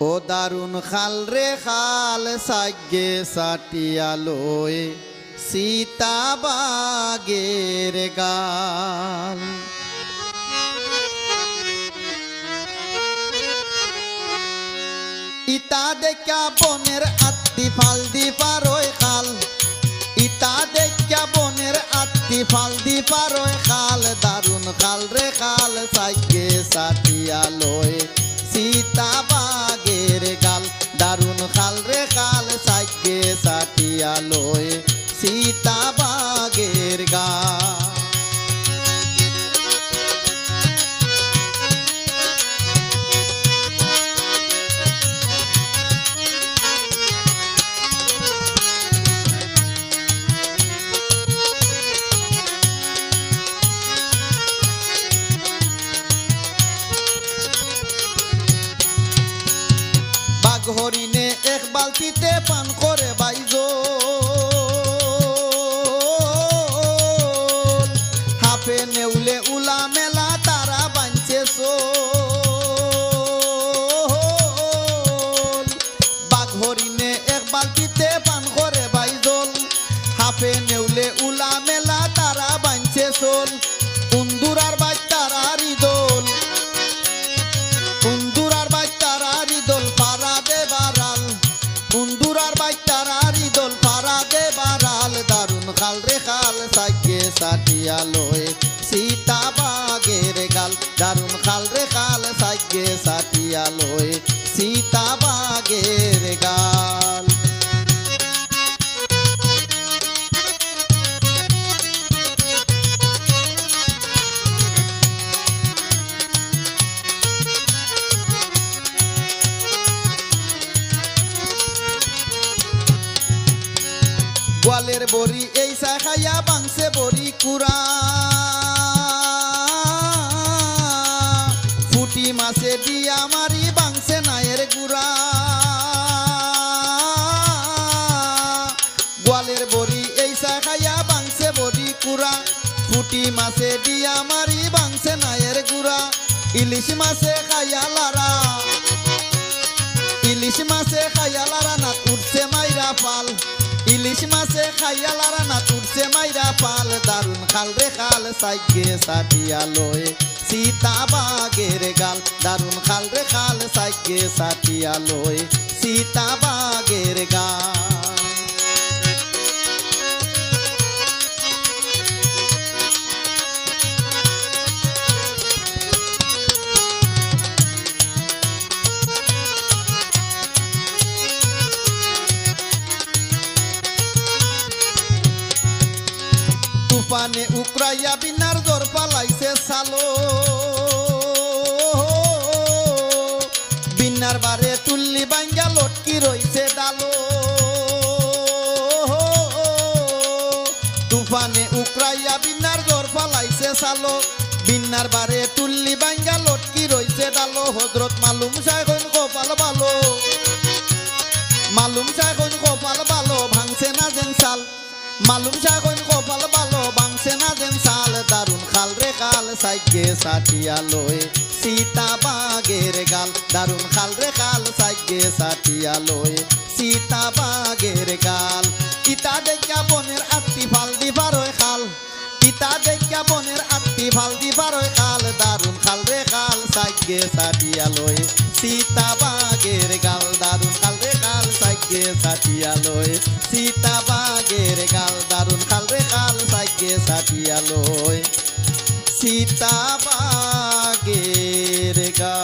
ও দারুণ খাল রে খাল সাগ্যে সাটিয়ালোয় সীতা বাগের গাল। ইতা দেখা বনের আত্মি ফাল দি পারোয় খাল। ইতা দেখা বনের আত্মি ফাল দি পারোয় খাল। দারুণ খাল রে খাল সাইকে সাটিয়া লয় সীতা গাল দারুণ খাল রে খাল সাইকে সাটিয়া লয় বালতিতে পান করে বাইজ। হাফে নেউলে উলা মেলা তারা বাঞ্চে বাঘ হরিণে এক বালতিতে পান করে বাইজল। হাফে নেউলে উলা মেলা তারা বাঞ্চে সোল। খাল রে খাল সাইকে সাটিয়া লয়। সীতা বাগের গাল দারুণ খাল রে খাল সাইকে সাটিয়া লয়। সীতা বাগের গাল। গোয়ালের বড়ি, এই শাখাইয়া বাংসে বড়ি কুড়া। ফুটি মাসে দিয়া মারি বাংসে নায়ের গুড়া। গোয়ালের বড়ি, এই শাখাইয়া বাংসে বড়ি কুড়া। ফুটি মাসে দিয়া মারি বাংসে নায়ের গুড়া। ইলিশ মাসে খাইয়া লারা। ইলিশ মাছে খাইয়ালারা না তুরছে মাইরা পাল। ইলিশ মাছে খাইয়ালারা না তুরছে মাইরা পাল। দারুণ খাল রে খাল সাইকে সাটিয়া লোয়ে। সীতা বাগের গাল দারুণ খাল রে খাল সাইকে সাটিয়া লোয়ে। সীতা বাগের তুফানে উকরাইয়া বিনার জোর পালাইছে সালো। বিনার বারে তুল্লি বাঙ্গা লটকি রইছে ডালো। তুফানে উকরাইয়া বিনার জোর পালাইছে সালো। বিনার বারে তুল্লি বাঙ্গা লটকি রইছে ডালো। হজরত মালুম সাহেব গোপাল ভালো মালুম সাগন কপাল ভালো বাংসে না দেন সাল। দারুণ খাল রে খাল, সাইকে সাটিয়া লয় সীতা বাগের গাল দারুণ খাল রে খাল, সাইকে সাটিয়া লয় সীতা বাগের গাল ইতা দেখা বনের আত্মি ফাল দিবারয় খাল। ইতা দেখা বনের আত্মি ফাল দিবারয় খাল দারুণ খাল রে খাল, সাইকে সাটিয়া লয় সীতা বাগের গাল দারুণ খাল রে খাল, সাইকে সাটিয়া লয় সীতা ডাকিয়ালয় সীতা বাগের গা